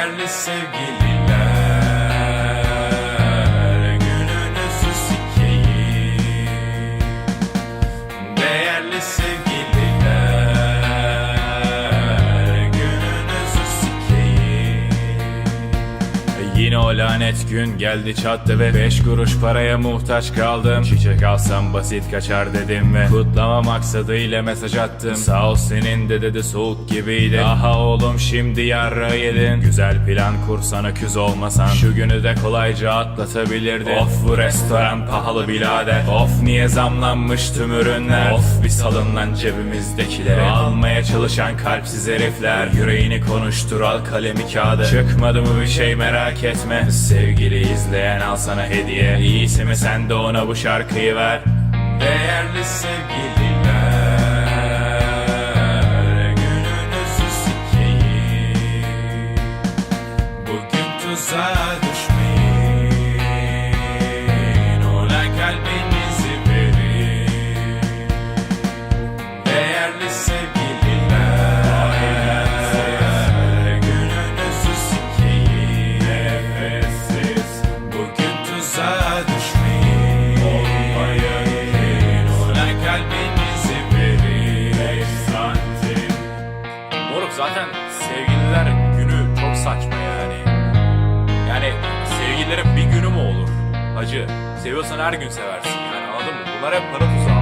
Değerli sevgililer Yine o lanet gün geldi çattı ve beş kuruş paraya muhtaç kaldım. Çiçek alsam basit kaçar dedim ve Kutlama maksadıyla mesaj attım. Sağ ol senin de dedi soğuk gibiydi. Aha oğlum şimdi yarra yedin. Güzel plan kursan öküz olmasan Şu günü de kolayca atlatabilirdin. Of bu restoran pahalı birader. Of niye zamlanmış tüm ürünler. Of bir salın lan cebimizdekileri. Almaya çalışan kalpsiz herifler. Yüreğini konuştur al kalemi kağıdı. Çıkmadı mı bir şey merak etme. Sevgili izleyen al sana hediye. İyisi mi sen de ona bu şarkıyı ver. Değerli sevgililer Gününüzü sikeyim. Bugün tuzağa zaten sevgililer günü çok saçma yani. Yani sevgililerin bir günü mü olur? Hacı seviyorsan her gün seversin yani anladın mı? Bunlar hep para tuzağı